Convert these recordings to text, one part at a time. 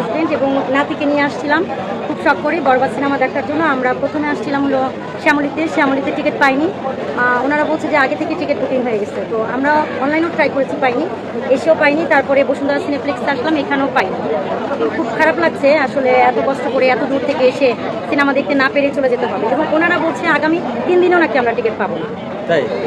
Husband এবং নাতিকে নিয়ে আসছিলাম। খুব শখ করে বরবাদ সিনেমা দেখার জন্য আমরা প্রথমে আসছিলাম হলো শ্যামলিতে শ্যামলিতে টিকিট পাইনি। ওনারা বলছে যে আগে থেকে টিকিট বুকিং হয়ে গেছে। তো আমরা অনলাইনেও ট্রাই করেছি পাইনি। এসেও পাইনি তারপরে বসুন্ধরা সিনেপ্লেক্স আসলাম এখানেও পাইনি। খুব খারাপ লাগছে আসলে এত কষ্ট করে এত দূর থেকে এসে সিনেমা দেখতে না পেরে চলে যেতে হবে। এবং ওনারা বলছে আগামী তিন দিনেও নাকি আমরা টিকিট পাবো না।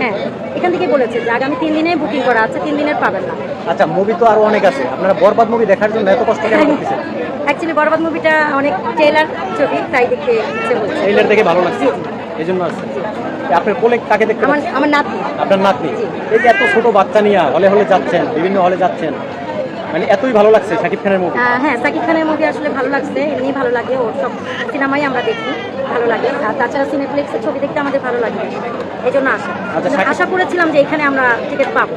হ্যাঁ এখান থেকে বলেছে যে আগামী তিন দিনে বুকিং করা আছে তিন দিনের পাবেন না। আচ্ছা মুভি তো আরও অনেক আছে। আপনারা বরবাদ মুভি দেখার জন্য এত কষ্ট কেন করতেছেন? অ্যাকচুয়ালি বরবাদ মুভিটা অনেক ট্রেলার ছবি তাই দেখতে ইচ্ছে হচ্ছে ট্রেলার দেখে ভালো লাগছে। এই জন্য আপনার কোলে কাকে দেখতে আমার? আমার নাতি আপনার নাতনি? এই যে এত ছোট বাচ্চা নিয়ে হলে হলে যাচ্ছেন বিভিন্ন হলে যাচ্ছেন মানে এতই ভালো লাগছে শাকিব খানের মুভি হ্যাঁ সাকিব খানের মুভি আসলে ভালো লাগছে এমনি ভালো লাগে ওর সব সিনেমাই আমরা দেখি ভালো লাগে। আর তাছাড়া সিনেপ্লেক্সের ছবি দেখতে আমাদের ভালো লাগে। এই জন্য আশা। আচ্ছা, আশা করেছিলাম যে এখানে আমরা টিকিট পাবো।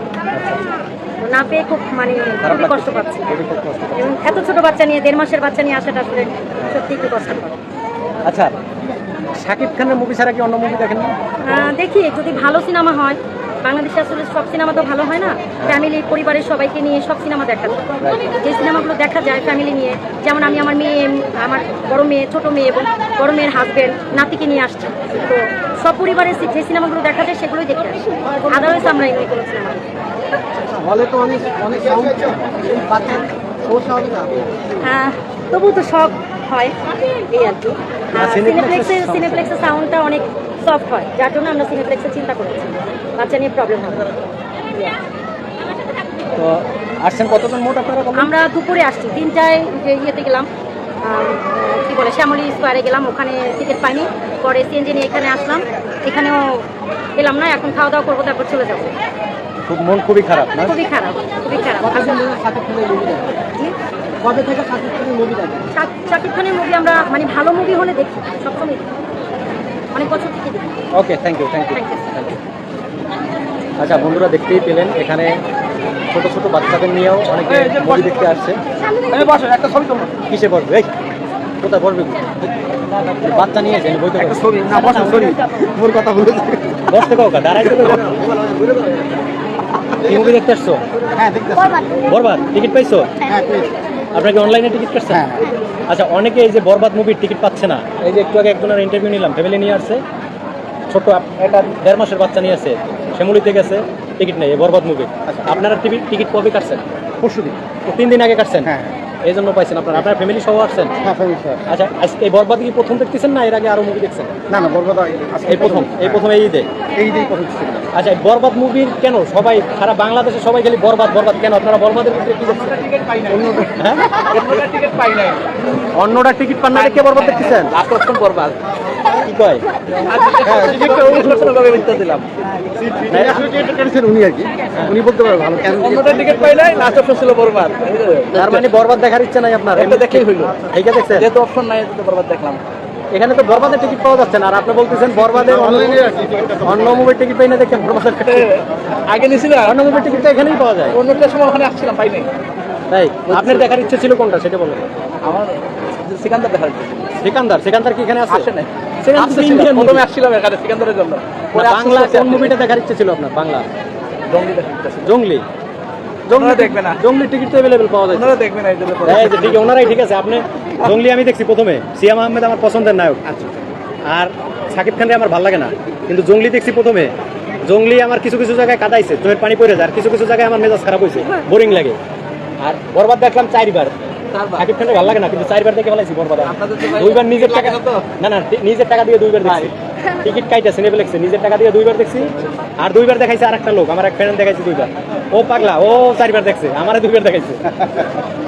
না পেয়ে খুব মানে খুবই কষ্ট পাচ্ছি। কষ্ট। এবং এত ছোট বাচ্চা নিয়ে দেড় মাসের বাচ্চা নিয়ে আসাটা আসলে সত্যি একটু কষ্টকর আচ্ছা শাকিব খানের মুভি ছাড়া কি অন্য মুভি দেখেন না? দেখি যদি ভালো সিনেমা হয় বাংলাদেশে আসলে সব সিনেমা তো ভালো হয় না? ফ্যামিলি পরিবারের সবাইকে নিয়ে সব সিনেমা দেখা যায়। যে সিনেমাগুলো দেখা যায় ফ্যামিলি নিয়ে যেমন আমি আমার মেয়ে আমার বড় মেয়ে ছোট মেয়ে এবং বড় মেয়ের হাজব্যান্ড নাতিকে নিয়ে আসছি। তো সব পরিবারের যে সিনেমাগুলো দেখা যায় সেগুলোই দেখতে আসি। আদারওয়াইজ আমরা এমনি কোনো সিনেমা হলে তো অনেক অনেক হ্যাঁ তবু তো সব হয়। এই আর কি। আর সিনেপ্লেক্সের সিনেপ্লেক্সের সাউন্ডটা অনেক সফট হয়। যার জন্য আমরা সিনেপ্লেক্সে চিন্তা করেছি। বাচ্চা নিয়ে প্রবলেম হবে। Yeah. তো আসছেন কতজন মোট আপনারা আমরা দুপুরে আসছি। তিনটায় যে ইয়েতে গেলাম। কি বলে শ্যামলি স্কোয়ারে গেলাম। ওখানে টিকিট পাইনি। পরে সিএনজি নিয়ে এখানে আসলাম। এখানেও এলাম না। এখন খাওয়া দাওয়া করব তারপর চলে যাব। খুব মন খুবই খারাপ না? খুবই খারাপ খুবই খারাপ। কবে থেকে সাকিব খানের মুভি দেখেন শাকিব খানের মুভি আমরা মানে ভালো মুভি হলে দেখি সবসময় অনেক বছর থেকে দেখি। Okay thank you thank you. আচ্ছা বন্ধুরা দেখতেই পেলেন এখানে ছোট ছোট বাচ্চাদের নিয়েও অনেকে মুভি দেখতে আসছে। একটা ছবি তোমরা কিসে বসবে? এই কোথায় বসবে বাচ্চা নিয়ে এসে বইতে বসবে। ছবি না বসো সরি মোর কথা বলেছি বসতে কাউকা দাঁড়াইতে তো মুভি দেখতে আসছো? হ্যাঁ দেখতে বরবাদ টিকিট পাইছো? হ্যাঁ please। আপনারা কি অনলাইনে টিকিট কাটছে হ্যাঁ। আচ্ছা অনেকে এই যে বরবাদ মুভির টিকিট পাচ্ছে না। এই যে একটু আগে একজনের ইন্টারভিউ নিলাম ফ্যামিলি নিয়ে আসছে। ছোট একটা দেড় মাসের বাচ্চা নিয়ে আসে শ্যামলিতে গেছে টিকিট নেই বরবাদ মুভি আচ্ছা আপনারা টিকিট টিকিট কবে কাটছেন? পরশু দিন তিন দিন আগে কাটছেন? হ্যাঁ। এই জন্য পাইছেন আপনার। আপনার ফ্যামিলি সহ আসছেন? হ্যাঁ ফ্যামিলি আচ্ছা আজকে এই বরবাদ কি প্রথম দেখতেছেন না এর আগে আরও মুভি দেখছেন? না না বরবাদ এই প্রথম এই প্রথম এই ঈদে? এই ঈদেই প্রথম আচ্ছা এই বরবাদ মুভির কেন? সবাই সারা বাংলাদেশে সবাই খালি বরবাদ বরবাদ কেন? আপনারা বরবাদের ভিতরে কি দেখছেন? হ্যাঁ অন্যটা টিকিট পান না কে বরবাদ দেখতেছেন? আকর্ষণ বরবাদ। কি কয়? উনি আর কি? উনি বলতে পারবে ভালো কেন টিকিট পাই নাই লাস্ট অপশন ছিল বরবাদ। তার মানে বরবাদ দেখার ইচ্ছা নাই আপনার? এটা দেখলেই হইল। এইটা দেখছেন? যেহেতু অপশন নাই বরবাদ দেখলাম। এখানে তো বরবাদের টিকিট পাওয়া যাচ্ছে না আর আপনি বলতেছেন বরবাদের অনলাইনে অন্য মুভির টিকিট পাই না দেখেন বরবাদের আগে নিয়েছিলাম অন্য মুভির টিকিট তো এখানেই পাওয়া যায়। অন্যটার সময় ওখানে আসছিলাম পাই নাই। তাই? আপনার দেখার ইচ্ছে ছিল কোনটা সেটা বলুন। আমার সিকান্দার দেখার। সিকান্দার সিকান্দার কি এখানে আছে? আসে নাই। প্রথমে আসছিলাম এখানে সিকান্দারের জন্য। বাংলা কোন মুভিটা দেখার ইচ্ছে ছিল আপনার বাংলা? জঙ্গলি দেখার জঙ্গলি। দেখবে না। জঙ্গলি টিকিট তো পাওয়া যায়। ওনারা দেখবে না এই জন্য পরে। এই যে ঠিক ওনারাই ঠিক আছে। আপনি জঙ্গলি আমি দেখছি প্রথমে। সিয়াম আহমেদ আমার পছন্দের নায়ক। আর সাকিব খানরে আমার ভালো লাগে না। কিন্তু জঙ্গলি দেখছি প্রথমে। জঙ্গলি আমার কিছু কিছু জায়গায় কাদাইছে চোখের পানি পড়ে যায়। আর কিছু কিছু জায়গায় আমার মেজাজ খারাপ হয়েছে। বোরিং লাগে। আর বরবাদ দেখলাম চারবার। সাকিব খানের ভালো লাগে না কিন্তু চারবার দেখে বরবাদ দুইবার নিজের টাকা না না নিজের টাকা দিয়ে দুইবার দেখছি। টিকিট কাইটা লেগছে। নিজের টাকা দিয়ে দুইবার দেখছি। আর দুইবার দেখাইছে আর একটা লোক আমার এক ফ্রেন্ড দেখাইছে দুইবার। ও পাগলা ও চারবার দেখছে আমারে দুইবার দেখাইছে।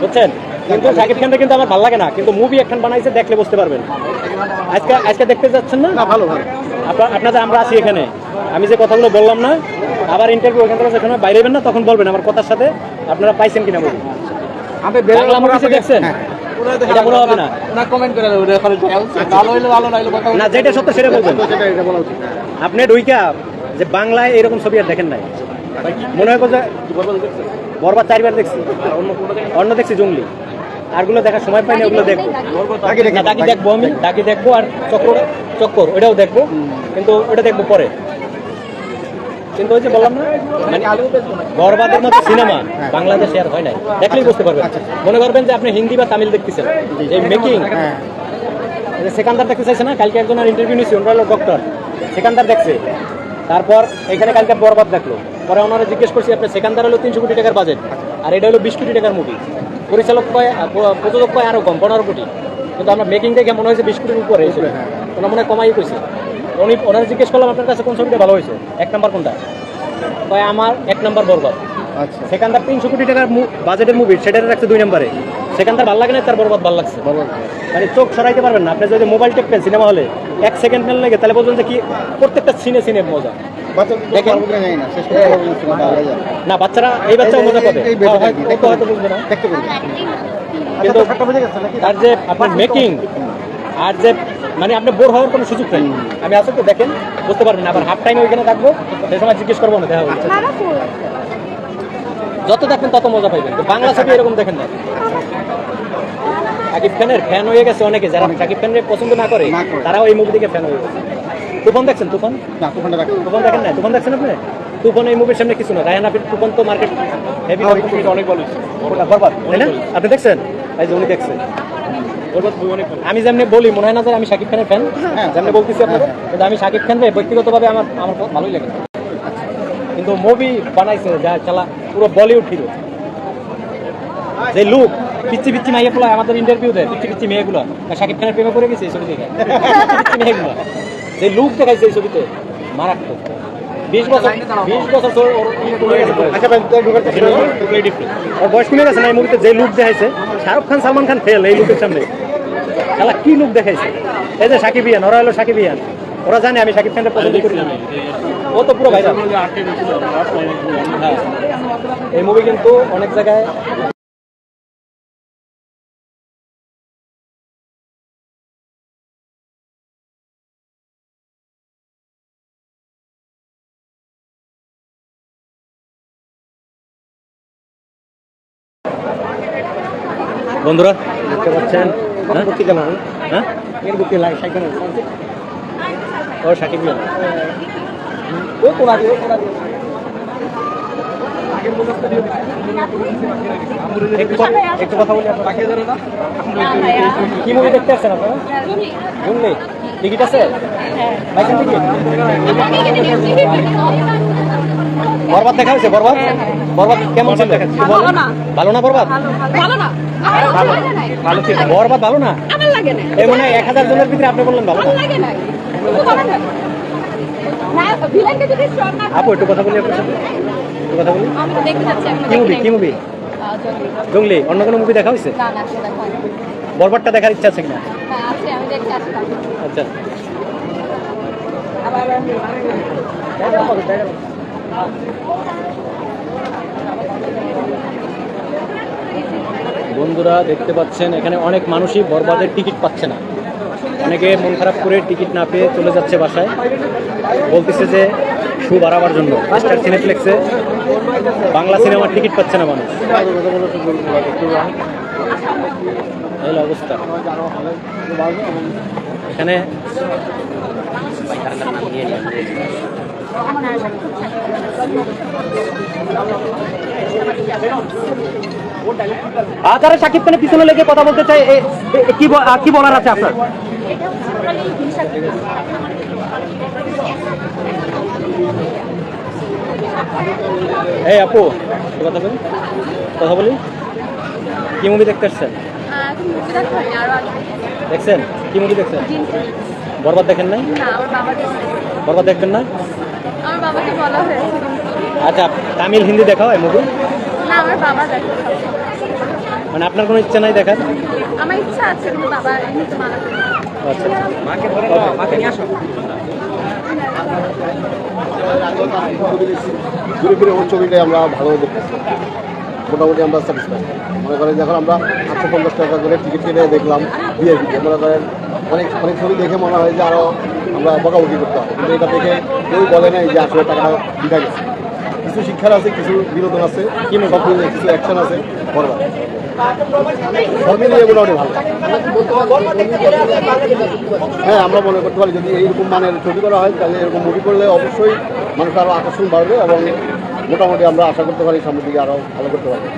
বুঝছেন? কিন্তু শাকিব খানটা কিন্তু আমার ভালো লাগে না কিন্তু মুভি একখান বানাইছে দেখলে বুঝতে পারবেন। আজকে আজকে দেখতে যাচ্ছেন না? ভালো ভালো। আপনার আপনাদের আমরা আছি এখানে। আমি যে কথাগুলো বললাম না আবার ইন্টারভিউ ওখান থেকে বাইরে না তখন বলবেন আমার কথার সাথে। আপনারা পাইছেন কিনা মুভি আমি বাংলা মুভি দেখছেন? এটা মনে হবে না। ওনারা কমেন্ট করে ওরা ওখানে ভালো হইল ভালো না হইল কথা না যেটা সত্য সেটা বলবেন। সেটা এটা বলা উচিত। আপনি ঢুইকা যে বাংলায় এরকম ছবি আর দেখেন নাই। মনে হয় যে বরবার চারবার দেখছি। অন্য অন্য দেখছি জঙ্গলি। আরগুলো দেখার সময় পাইনি ওগুলো দেখব। ডাকি দেখব আমি ডাকি দেখব আর চক্র চক্কর ওটাও দেখব। কিন্তু ওটা দেখব পরে। কিন্তু ওই যে বললাম না মানে বরবাদের মতো সিনেমা বাংলাদেশে আর হয় নাই। দেখলেই বুঝতে পারবেন। মনে করবেন যে আপনি হিন্দি বা তামিল দেখতেছেন। এই মেকিং হ্যাঁ সেকান্দার দেখতে চাইছে না কালকে একজন ইন্টারভিউ নিয়েছি ওনারা হলো ডক্টর সেকান্দার দেখছে। তারপর এখানে কালকে বরবাদ দেখল। পরে ওনারা জিজ্ঞেস করছি আপনি সেকান্দার হলো তিনশো কোটি টাকার বাজেট আর এটা হলো বিশ কোটি টাকার মুভি পরিচালক কয় প্রযোজক কয় আরও কম পনেরো কোটি। কিন্তু আমরা মেকিং দেখে মনে হয়েছে বিশ কোটির উপরে। হয়েছিল ওনার মনে হয় কমাই কইছে। উনি ওনারা জিজ্ঞেস করলাম আপনার কাছে কোন ছবিটা ভালো হয়েছে? এক নাম্বার কোনটা? কয় আমার এক নাম্বার বরবাদ। আচ্ছা। সেখানকার তিনশো কোটি টাকার বাজেটের মুভি সেটা রাখছে দুই নম্বরে। সেখানকার ভালো লাগে না তার বরবাদ ভালো লাগছে। মানে চোখ সরাইতে পারবেন না। আপনি যদি মোবাইল টেপবেন সিনেমা হলে এক সেকেন্ড মেল লাগে তাহলে বলবেন যে কি প্রত্যেকটা সিনে সিনে মজা। বাচ্চা না বাচ্চারা এই বাচ্চাও মজা পাবে। হয়তো- তো হয়তো বুঝবে না। কিন্তু আচ্ছা, তার যে আপনার মেকিং আর যে মানে আপনি বোর হওয়ার কোনো সুযোগ নেই। আমি আসলে তো দেখেন বুঝতে পারবেন। আবার হাফ টাইম ওইখানে থাকব সেই সময় জিজ্ঞেস করব না দেখা হবে। যত দেখবেন তত মজা পাইবেন তো বাংলা ছবি এরকম দেখেন না। শাকিব খানের ফ্যান হয়ে গেছে অনেকে যারা শাকিব খানের পছন্দ না করে তারাও এই মুভি থেকে ফ্যান হয়ে গেছে। তুফান দেখছেন তুফান? না তুফানটা রাখো তুফান দেখেন না তুফান দেখছেন আপনি? তুফান এই মুভির সামনে কিছু না। রায়হান আফির তুফান তো মার্কেট হেভি অনেক বরবাদ তাই না? আপনি দেখছেন? এই যে উনি দেখছেন আমি যেমনি বলি মনে হয় না যে আমি শাকিব খানের ফ্যান হ্যাঁ। যেমনি বলতেছি আপনাকে কিন্তু আমি শাকিব খান ব্যক্তিগতভাবে আমার আমার ভালোই লাগে। কিন্তু মুভি বানাইছে যা চালা পুরো বলিউড হিরো যে লুক পিচ্ছি পিচ্ছি মাইয়া পোলা আমাদের ইন্টারভিউ দেয় পিচ্ছি পিচ্ছি মেয়েগুলো। শাকিব খানের প্রেমে পড়ে গেছে এই ছবি পিচ্ছি মেয়েগুলো। যে লুক দেখাইছে এই ছবিতে মারাত্মক। বিশ বছর বছর বয়স। আচ্ছা ভাই তাই ঢোকার চেষ্টা করো। ওর বয়স কমে গেছে না এই মুভিতে যে লুক দেখাইছে শাহরুখ খান সালমান খান ফেল এই লুকের সামনে শালা কি লুক দেখাইছে এই যে সাকিব ইয়ান ওরা হলো সাকিব ইয়ান ওরা জানে আমি সাকিব খানকে পছন্দ করি। ও তো পুরো ভাইরাল এই মুভি কিন্তু অনেক জায়গায় বন্ধুরা দেখতে পাচ্ছেন? হ্যাঁ? হ্যাঁ? এর বুকে লাগে সাইকেল ও সাকিব ইয়ান ও কোলা দিয়ে কোলা দিয়ে একটু কথা- বলি কি মুভি দেখতে আসছেন আপনারা? টিকিট আছে? টিকিট বরবাদ দেখা হয়েছে? বরবাদ? বরবাদ কেমন ছিল? ভালো না। ভালো না বরবাদ? ভালো না। ভালো। ছিল। বরবাদ ভালো না? আমার লাগে না এই মনে হয় এক হাজার জনের ভিতরে আপনি বললেন ভালো না? আপু একটু কথা বলি আপনার সাথে। একটু কথা বলি। আমি তো দেখতে যাচ্ছি আমি কি মুভি কি মুভি জঙ্গলি। অন্য কোনো মুভি দেখা হয়েছে? হয় বরবাদটা দেখার ইচ্ছা আছে কিনা? হ্যাঁ আচ্ছা। বন্ধুরা দেখতে পাচ্ছেন, এখানে অনেক মানুষই বরবাদের টিকিট পাচ্ছে না। অনেকে মন খারাপ করে টিকিট না পেয়ে চলে যাচ্ছে বাসায়। বলতেছে যে শু বাড়াবার জন্য। স্টার সিনেপ্লেক্সে বাংলা সিনেমার টিকিট পাচ্ছে না মানুষ। অবস্থা। এখানে যারা সাকিব খানের পিছনে লেগে কথা বলতে চাই কি বলার আছে আপনার? এই আপু কথা বলি কথা বলি। কি মুভি দেখতে আসছেন? দেখছেন? কি মুভি দেখছেন? জিনসি বরবাদ দেখেন নাই? না আমার বাবা দেখছে বরবাদ দেখবেন না? আমার বাবাকে বলা হয়েছে। আচ্ছা তামিল হিন্দি দেখা হয় মুভি? না আমার বাবা দেখে। মানে আপনার কোনো ইচ্ছা নাই দেখার? আমার ইচ্ছা আছে কিন্তু বাবা এমনিতে মানা করে আচ্ছা। মাকে ধরে মাকে নিয়ে আসো। ঘুরে ফিরে ওর ছবিটাই আমরা ভালো দেখতেছি মোটামুটি আমরা স্যাটিসফাই মনে করেন যখন আমরা আটশো পঞ্চাশ টাকা করে টিকিট কেটে দেখলাম ভিআইপি মনে করেন অনেক অনেক ছবি দেখে মনে হয় যে আরও আমরা বকাবকি করতে হবে। কিন্তু এটা দেখে কেউ বলে নাই যে আসলে টাকাটা দিতে গেছে কিছু শিক্ষার আছে কিছু বিনোদন আছে সব মিলিয়ে কিছু অ্যাকশন আছে বরবার সব মিলিয়ে মোটামুটি ভালো। হ্যাঁ আমরা মনে করতে পারি যদি এইরকম মানের ছবি করা হয় তাহলে এরকম মুভি করলে অবশ্যই মানুষ আরও আকর্ষণ বাড়বে এবং মোটামুটি আমরা আশা করতে পারি সামনের দিকে আরও ভালো করতে পারবে।